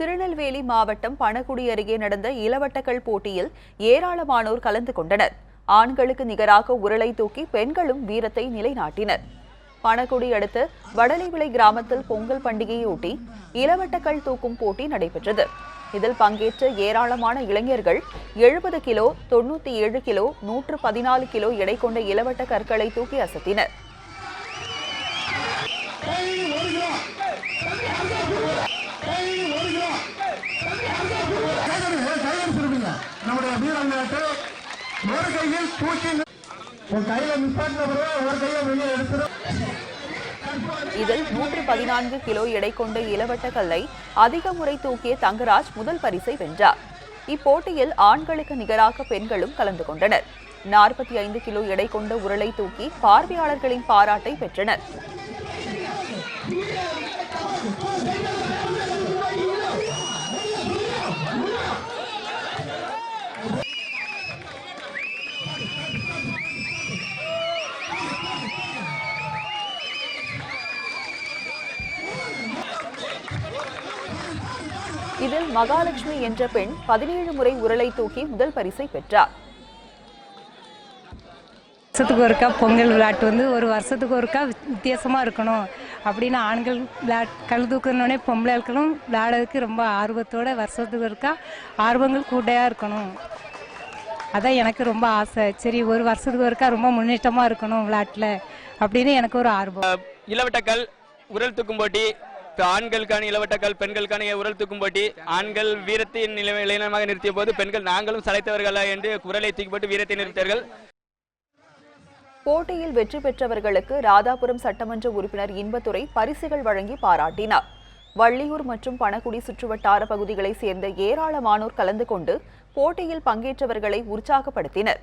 திருநெல்வேலி மாவட்டம் பணகுடி அருகே நடந்த இளவட்டக்கல் போட்டியில் ஏராளமானோர் கலந்து கொண்டனர். ஆண்களுக்கு நிகராக உருளை தூக்கி பெண்களும் வீரத்தை நிலைநாட்டினர். பணகுடி அடுத்து வடலிவிளை கிராமத்தில் பொங்கல் பண்டிகையொட்டி இளவட்டக்கல் தூக்கும் போட்டி நடைபெற்றது. இதில் பங்கேற்ற ஏராளமான இளைஞர்கள் எழுபது கிலோ தொண்ணூத்தி ஏழு கிலோ நூற்று பதினாலு கிலோ எடை கொண்ட இளவட்ட கற்களை தூக்கி அசத்தினர். நம்முடைய ஒரு கையில் தூக்கி உன் கையில மிஸ் பண்ண ஒரு கையை வெளியே எடுத்துடும் இதில் நூற்று பதினான்கு கிலோ எடை கொண்ட இளவட்ட கல்லை அதிக முறை தூக்கிய தங்கராஜ் முதல் பரிசை வென்றார். இப்போட்டியில் ஆண்களுக்கு நிகராக பெண்களும் கலந்து கொண்டனர். நாற்பத்தி ஐந்து கிலோ எடை கொண்ட உருளை தூக்கி பார்வையாளர்களின் பாராட்டை பெற்றனர். இதில் மகாலட்சுமி என்ற பெண் பதினேழு முறை உரலை தூக்கி முதல் பரிசை பெற்றார். வருஷத்துக்கு ஒருக்கா பொங்கல் விளையாட்டு வந்து ஒரு வருஷத்துக்கு ஒருக்கா வித்தியாசமாக இருக்கணும் அப்படின்னு ஆண்கள் விளையாட் கல் தூக்கணுன்னே பொம்பளைகளும் விளையாடுறதுக்கு ரொம்ப ஆர்வத்தோட வருஷத்துக்கு ஒருக்கா ஆர்வங்கள் கூட்டையாக இருக்கணும். அதான் எனக்கு ரொம்ப ஆசை. சரி ஒரு வருஷத்துக்கு ஒருக்கா ரொம்ப முன்னேற்றமாக இருக்கணும் விளையாட்டில் அப்படின்னு எனக்கு ஒரு ஆர்வம். இளவட்டக்கல் உரல் தூக்கும் போட்டி இப்ப ஆண்களுக்கான இளவட்டக்கல் பெண்களுக்கான உரல் தூக்கும் போட்டி ஆண்கள் வீரத்தின் நிலை இளைஞமாக நிறுத்திய போது பெண்கள் நாங்களும் சளைத்தவர்களா என்று குரலை தூக்கி போட்டு வீரத்தை நிறுத்தினார்கள் போட்டியில் வெற்றி பெற்றவர்களுக்கு ராதாபுரம் சட்டமன்ற உறுப்பினர் இன்பத்துறை பரிசுகள் வழங்கி பாராட்டினார். வள்ளியூர் மற்றும் பணகுடி சுற்றுவட்டார பகுதிகளைச் சேர்ந்த ஏராளமானோர் கலந்து கொண்டு போட்டியில் பங்கேற்றவர்களை உற்சாகப்படுத்தினர்.